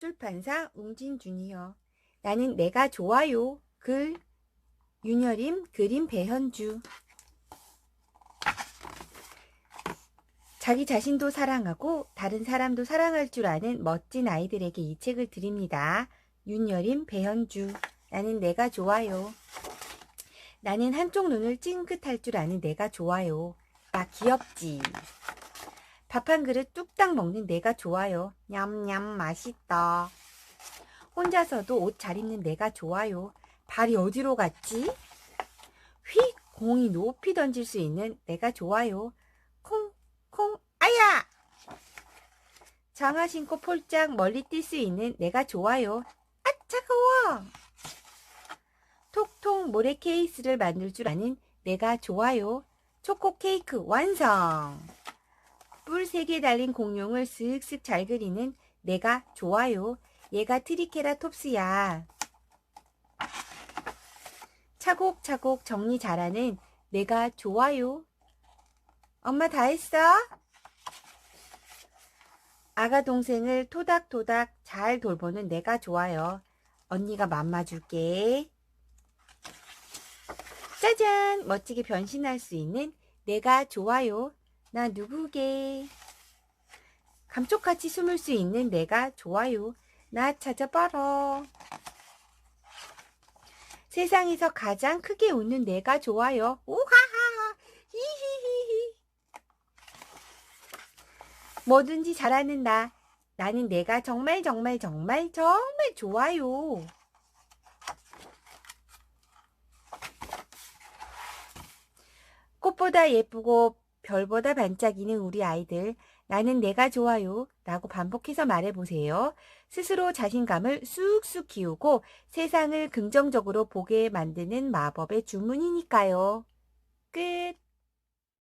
출판사 웅진 주니어 나는 내가 좋아요 글 윤여림 그림 배현주 자기 자신도 사랑하고 다른 사람도 사랑할 줄 아는 멋진 아이들에게 이 책을 드립니다. 윤여림 배현주 나는 내가 좋아요. 나는 한쪽 눈을 찡긋할 줄 아는 내가 좋아요. 나 귀엽지. 밥 한 그릇 뚝딱 먹는 내가 좋아요. 냠냠 맛있다. 혼자서도 옷 잘 입는 내가 좋아요. 발이 어디로 갔지? 휙 공이 높이 던질 수 있는 내가 좋아요. 콩, 콩, 아야! 장화 신고 폴짝 멀리 뛸 수 있는 내가 좋아요. 아, 차가워! 톡톡 모래 케이스를 만들 줄 아는 내가 좋아요. 초코 케이크 완성! 뿔세개 달린 공룡을 슥슥 잘 그리는 내가 좋아요. 얘가 트리케라톱스야. 차곡차곡 정리 잘하는 내가 좋아요. 엄마 다 했어? 아가 동생을 토닥토닥 잘 돌보는 내가 좋아요. 언니가 맘마 줄게. 짜잔! 멋지게 변신할 수 있는 내가 좋아요. 나 누구게? 감쪽같이 숨을 수 있는 내가 좋아요. 나 찾아봐라. 세상에서 가장 크게 웃는 내가 좋아요. 우하하하. 히히히히. 뭐든지 잘하는 나. 나는 내가 정말 정말 정말 정말 좋아요. 꽃보다 예쁘고 별보다 반짝이는 우리 아이들. 나는 내가 좋아요. 라고 반복해서 말해보세요. 스스로 자신감을 쑥쑥 키우고 세상을 긍정적으로 보게 만드는 마법의 주문이니까요. 끝.